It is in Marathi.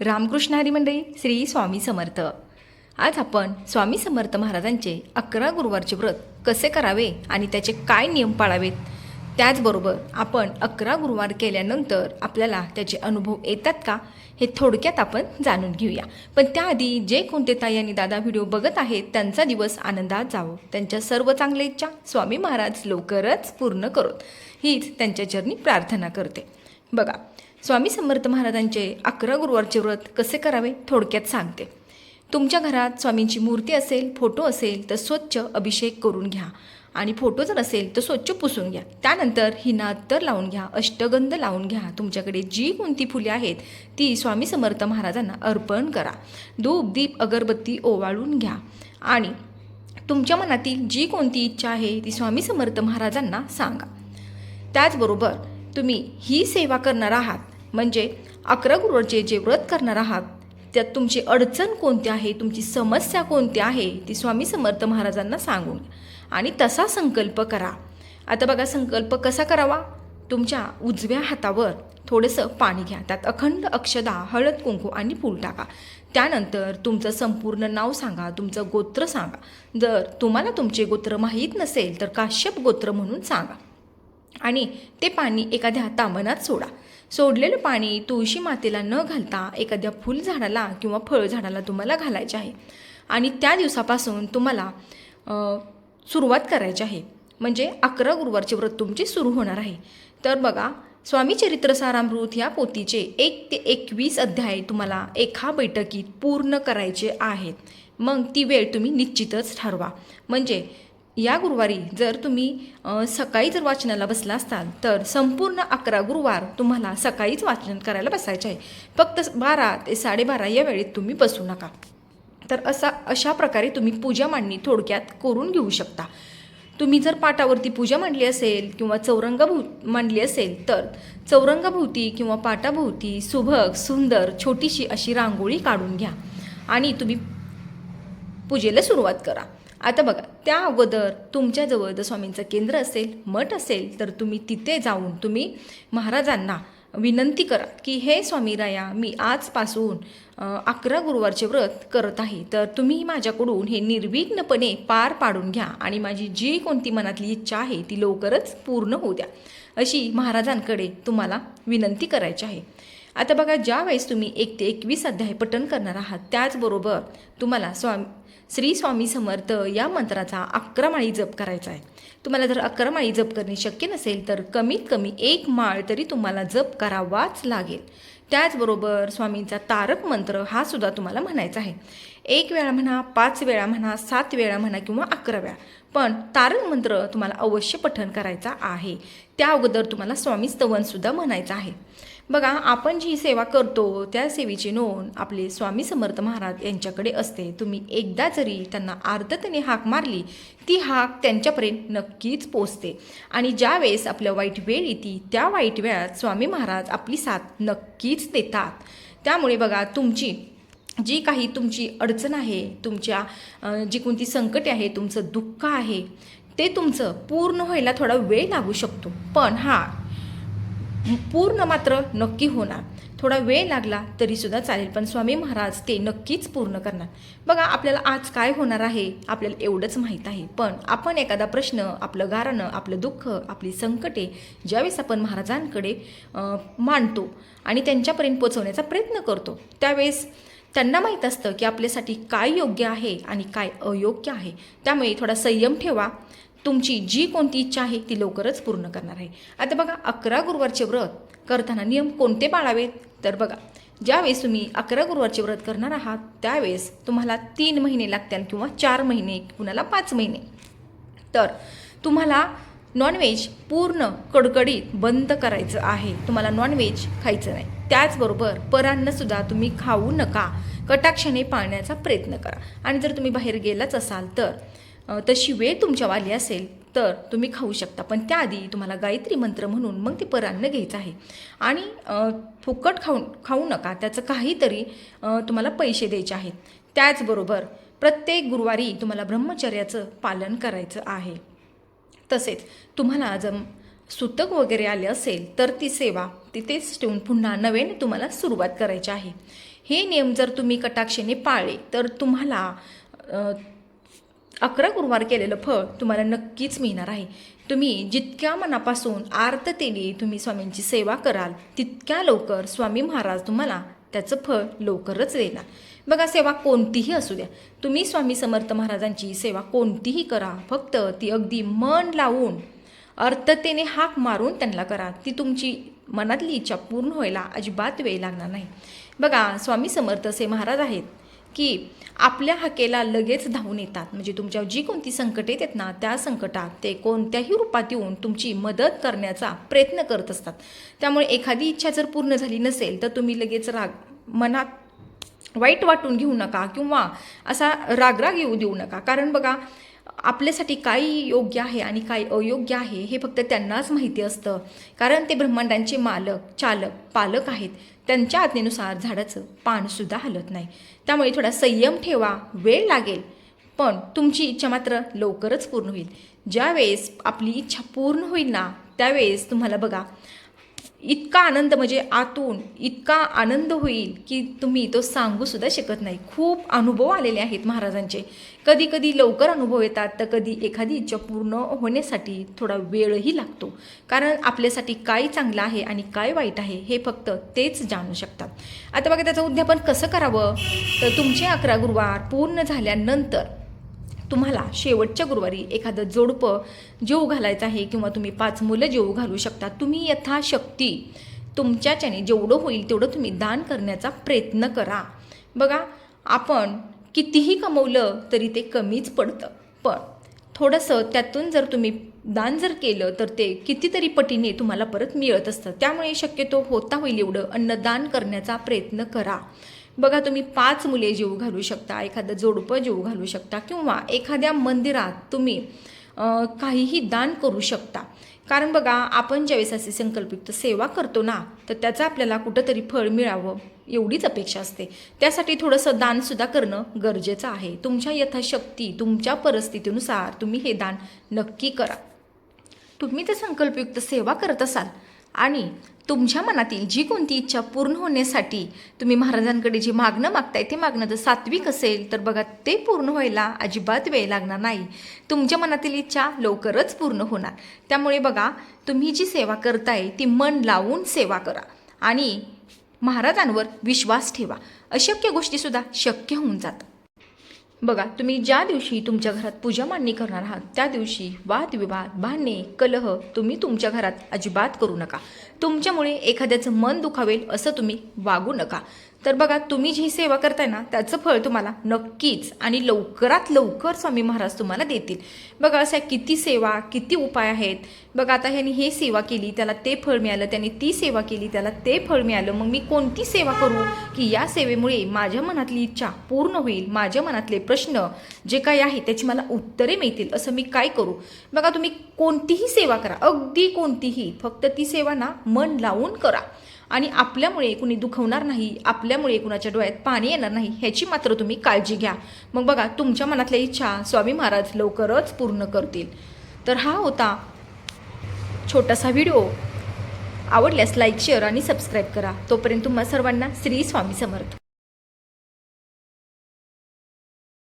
रामकृष्ण हरी मंडळी श्री स्वामी समर्थ. आज आपण स्वामी समर्थ महाराजांचे अकरा गुरुवारचे व्रत कसे करावे आणि त्याचे काय नियम पाळावेत त्याचबरोबर आपण अकरा गुरुवार केल्यानंतर आपल्याला त्याचे अनुभव येतात का हे थोडक्यात आपण जाणून घेऊया. पण त्याआधी जे कोणते ताई आणि दादा व्हिडिओ बघत आहेत त्यांचा दिवस आनंदात जावो. त्यांच्या सर्व चांगल्या इच्छा स्वामी महाराज लवकरच पूर्ण करोत. हीच त्यांच्या चरणी प्रार्थना करते. बघा स्वामी समर्थ महाराजांचे अकरा गुरुवारचे व्रत कसे करावे थोडक्यात सांगते. तुमच्या घरात स्वामींची मूर्ती असेल फोटो असेल तर स्वच्छ अभिषेक करून घ्या. आणि फोटो जर असेल तर स्वच्छ पुसून घ्या. त्यानंतर हिना अत्तर लावून घ्या अष्टगंध लावून घ्या. तुमच्याकडे जी कोणती फुले आहेत ती स्वामी समर्थ महाराजांना अर्पण करा. धूप दीप अगरबत्ती ओवाळून घ्या. आणि तुमच्या मनातील जी कोणती इच्छा आहे ती स्वामी समर्थ महाराजांना सांगा. त्याचबरोबर तुम्ही ही सेवा करणार आहात म्हणजे अकरा गुरुवारचे जे व्रत करणार आहात त्यात तुमची अडचण कोणती आहे तुमची समस्या कोणती आहे ती स्वामी समर्थ महाराजांना सांगून. आणि तसा संकल्प करा. आता बघा संकल्प कसा करावा? तुमच्या उजव्या हातावर थोडंसं पाणी घ्या. त्यात अखंड अक्षदा हळद कुंकू आणि फूल टाका. त्यानंतर तुमचं संपूर्ण नाव सांगा तुमचं गोत्र सांगा. जर तुम्हाला तुमचे गोत्र माहीत नसेल तर काश्यप गोत्र म्हणून सांगा. आणि ते पाणी एखाद्या तामनात सोडा. सोडलेलं पाणी तुळशी मातेला न घालता एखाद्या फुलझाडाला किंवा फळझाडाला तुम्हाला घालायचे आहे. आणि त्या दिवसापासून तुम्हाला सुरुवात करायची आहे. म्हणजे अकरा गुरुवारचे व्रत तुमचे सुरू होणार आहे. तर बघा स्वामी चरित्र सारामृत या पोथीचे एक ते एकवीस अध्याय तुम्हाला एका बैठकीत पूर्ण करायचे आहेत. मग ती वेळ तुम्ही निश्चितच ठरवा. म्हणजे या गुरुवारी जर तुम्ही सकाळी जर वाचनाला बसला असाल तर संपूर्ण अकरा गुरुवार तुम्हाला सकाळीच वाचन करायला बसायचे आहे. फक्त बारा ते साडेबारा या वेळेत तुम्ही बसू नका. तर असा अशा प्रकारे तुम्ही पूजा मांडणी थोडक्यात करून घेऊ शकता. तुम्ही जर पाटावरती पूजा मांडली असेल किंवा चौरंगाभू मांडली असेल तर चौरंगाभोवती किंवा पाटाभोवती सुभग सुंदर छोटीशी अशी रांगोळी काढून घ्या. आणि तुम्ही पूजेला सुरुवात करा. आता बघा त्या अगोदर तुमच्याजवळ जर स्वामींचं केंद्र असेल मठ असेल तर तुम्ही तिथे जाऊन तुम्ही महाराजांना विनंती करा की हे स्वामी राया मी आजपासून अकरा गुरुवारचे व्रत करत आहे. तर तुम्ही माझ्याकडून हे निर्विघ्नपणे पार पाडून घ्या आणि माझी जी कोणती मनातली इच्छा आहे ती लवकरच पूर्ण होऊ द्या. अशी महाराजांकडे तुम्हाला विनंती करायची आहे. आता बघा ज्या वेळेस तुम्ही एक ते एकवीस अध्याय पठण करणार आहात त्याचबरोबर तुम्हाला स्वामी श्री स्वामी समर्थ या मंत्राचा अकरा माळी जप करायचा आहे. तुम्हाला जर अकरा माळी जप करणे शक्य नसेल तर कमीत कमी एक माळ तरी तुम्हाला जप करावाच लागेल. त्याचबरोबर स्वामींचा तारक मंत्र हा सुद्धा तुम्हाला म्हणायचा आहे. एक वेळा म्हणा पाच वेळा म्हणा सात वेळा म्हणा किंवा अकरा वेळा. पण तारक मंत्र तुम्हाला अवश्य पठण करायचा आहे. त्या अगोदर तुम्हाला स्वामी स्तवनसुद्धा म्हणायचं आहे. बघा आपण जी सेवा करतो त्या सेवेची नोंद आपले स्वामी समर्थ महाराज यांच्याकडे असते. तुम्ही एकदा जरी त्यांना आर्ततेने हाक मारली ती हाक त्यांच्यापर्यंत नक्कीच पोचते आणि ज्या वेळेस आपल्या वाईट वेळ येते त्या वाईट वेळात स्वामी महाराज आपली साथ नक्कीच देतात. त्यामुळे बघा तुमची जी काही तुमची अडचण आहे तुमच्या जी कोणती संकटे आहे तुमचं दुःख आहे ते तुमचं पूर्ण व्हायला थोडा वेळ लागू शकतो. पण हा पूर्ण मात्र नक्की होणार. थोडा वेळ लागला तरीसुद्धा चालेल पण स्वामी महाराज ते नक्कीच पूर्ण करणार. बघा आपल्याला आज काय होणार आहे आपल्याला एवढंच माहीत आहे. पण आपण एखादा प्रश्न आपलं गारणं आपलं दुःख आपली संकटे ज्यावेळेस आपण महाराजांकडे मांडतो आणि त्यांच्यापर्यंत पोचवण्याचा प्रयत्न करतो त्यावेळेस त्यांना माहीत असतं की आपल्यासाठी काय योग्य आहे आणि काय अयोग्य आहे. त्यामुळे थोडा संयम ठेवा. तुमची जी कोणती इच्छा आहे ती लवकरच पूर्ण करणार आहे. आता बघा अकरा गुरुवारचे व्रत करताना नियम कोणते पाळावेत? तर बघा ज्यावेळेस तुम्ही अकरा गुरुवारचे व्रत करणार आहात त्यावेळेस तुम्हाला तीन महिने लागतील किंवा चार महिने कुणाला पाच महिने. तर तुम्हाला नॉनव्हेज पूर्ण कडकडीत बंद करायचं आहे. तुम्हाला नॉनव्हेज खायचं नाही. त्याचबरोबर परान्नसुद्धा तुम्ही खाऊ नका. कटाक्षाने पाळण्याचा प्रयत्न करा. आणि जर तुम्ही बाहेर गेलाच असाल तर तशी वेळ तुमच्यावाली असेल तर तुम्ही खाऊ शकता. पण त्याआधी तुम्हाला गायत्री मंत्र म्हणून मग ते परान्न घ्यायचं आहे. आणि फुकट खाऊ खाऊ नका. त्याचं काहीतरी तुम्हाला पैसे द्यायचे आहेत. त्याचबरोबर प्रत्येक गुरुवारी तुम्हाला ब्रह्मचर्याचं पालन करायचं आहे. तसेच तुम्हाला जर सुतक वगैरे आले असेल तर ती सेवा तिथेच ठेवून पुन्हा नव्याने तुम्हाला सुरुवात करायची आहे. हे नियम जर तुम्ही कटाक्षेने पाळले तर तुम्हाला अकरा गुरुवार केलेलं फळ तुम्हाला नक्कीच मिळणार आहे. तुम्ही जितक्या मनापासून आर्ततेने तुम्ही स्वामींची सेवा कराल तितक्या लवकर स्वामी महाराज तुम्हाला त्याचं फळ लवकरच देणार. बघा सेवा कोणतीही असू द्या. तुम्ही स्वामी समर्थ महाराजांची सेवा कोणतीही करा फक्त ती अगदी मन लावून अर्थतेने हाक मारून त्यांना करा. ती तुमची मनातली इच्छा पूर्ण व्हायला अजिबात वेळ लागणार नाही. बघा स्वामी समर्थ असे महाराज आहेत. की आपल्या हाकेला लगेच धावून येतात. म्हणजे तुमच्यावर जी कोणती संकटे येतात ना त्या संकटात ते कोणत्याही रूपात येऊन तुमची मदत करण्याचा प्रयत्न करत असतात. त्यामुळे एखादी इच्छा जर पूर्ण झाली नसेल तर तुम्ही लगेच राग मनात वाईट वाटून घेऊ नका किंवा असा रागराग येऊ देऊ नका. कारण बघा आपल्यासाठी काय योग्य आहे आणि काय अयोग्य आहे हे फक्त त्यांनाच माहिती असतं. कारण ते ब्रह्मांडांचे मालक चालक पालक आहेत. त्यांच्या आज्ञेनुसार झाडाचं पानसुद्धा हलत नाही. त्यामुळे थोडा संयम ठेवा वेळ लागेल. पण तुमची इच्छा मात्र लवकरच पूर्ण होईल. ज्यावेळेस आपली इच्छा पूर्ण होईल ना त्यावेळेस तुम्हाला बघा इतका आनंद म्हणजे आतून इतका आनंद होईल की तुम्ही तो सांगूसुद्धा शकत नाही. खूप अनुभव आलेले आहेत महाराजांचे. कधी कधी लवकर अनुभव येतात तर कधी एखादी इच्छा पूर्ण होण्यासाठी थोडा वेळही लागतो. कारण आपल्यासाठी काय चांगलं आहे आणि काय वाईट आहे हे फक्त तेच जाणू शकतात. आता बघा त्याचं उद्यापन कसं करावं? तर तुमचे अकरा गुरुवार पूर्ण झाल्यानंतर तुम्हाला शेवटच्या गुरुवारी एखादं जोडपं जेव घालायचं आहे किंवा तुम्ही पाच मुलं जेव घालू शकता तुम्ही यथाशक्ती तुमच्याच्याने जेवढं होईल तेवढं तुम्ही दान करण्याचा प्रयत्न करा. बघा आपण कितीही कमवलं तरी ते कमीच पडतं. पण थोडंसं त्यातून जर तुम्ही दान जर केलं तर ते कितीतरी पटीने तुम्हाला परत मिळत असतं. त्यामुळे शक्यतो होता होईल एवढं अन्नदान करण्याचा प्रयत्न करा. बघा तुम्ही पाच मुले जीव घालू शकता एखादं जोडपं जीव घालू शकता किंवा एखाद्या मंदिरात तुम्ही काहीही दान करू शकता. कारण बघा आपण ज्यावेळेस असे संकल्पयुक्त सेवा करतो ना तर त्याचं आपल्याला कुठंतरी फळ मिळावं एवढीच अपेक्षा असते. त्यासाठी थोडंसं दानसुद्धा करणं गरजेचं आहे. तुमच्या यथाशक्ती तुमच्या परिस्थितीनुसार तुम्ही हे दान नक्की करा. तुम्ही ते संकल्पयुक्त सेवा करत असाल आणि तुमच्या मनातील जी कोणती इच्छा पूर्ण होण्यासाठी तुम्ही महाराजांकडे जी मागणं मागताय ते मागणं जर सात्विक असेल तर बघा ते पूर्ण व्हायला अजिबात वेळ लागणार नाही. तुमच्या मनातील इच्छा लवकरच पूर्ण होणार. त्यामुळे बघा तुम्ही जी सेवा करताय ती मन लावून सेवा करा आणि महाराजांवर विश्वास ठेवा. अशक्य गोष्टीसुद्धा शक्य होऊन जातात. बघा तुम्ही ज्या दिवशी तुमच्या घरात पूजा मांडणी करणार आहात त्या दिवशी वादविवाद भांडणे कलह तुम्ही तुमच्या घरात अजिबात करू नका. तुमच्यामुळे एखाद्याचं मन दुखावेल असं तुम्ही वागू नका. तर बघा तुम्ही जी सेवा करताय ना त्याचं फळ तुम्हाला नक्कीच आणि लवकरात लवकर स्वामी महाराज तुम्हाला देतील. बघा अशा किती सेवा किती उपाय आहेत. बघा आता ह्यांनी हे सेवा केली त्याला ते फळ मिळालं त्यांनी ती सेवा केली त्याला ते फळ मिळालं. मग मी कोणती सेवा करू की या सेवेमुळे माझ्या मनातली इच्छा पूर्ण होईल माझ्या मनातले प्रश्न जे काही आहे त्याची मला उत्तरे मिळतील असं मी काय करू? बघा तुम्ही कोणतीही सेवा करा अगदी कोणतीही फक्त ती सेवा ना मन लावून करा. आणि आपल्यामुळे कुणी दुखवणार नाही आपल्यामुळे कुणाच्या डोळ्यात पाणी येणार नाही ह्याची मात्र तुम्ही काळजी घ्या. मग बघा तुमच्या मनातल्या इच्छा स्वामी महाराज लवकरच पूर्ण करतील. तर हा होता छोटासा व्हिडिओ. आवडल्यास लाईक शेअर आणि सबस्क्राईब करा. तोपर्यंत तुम्हा सर्वांना श्री स्वामी समर्थ.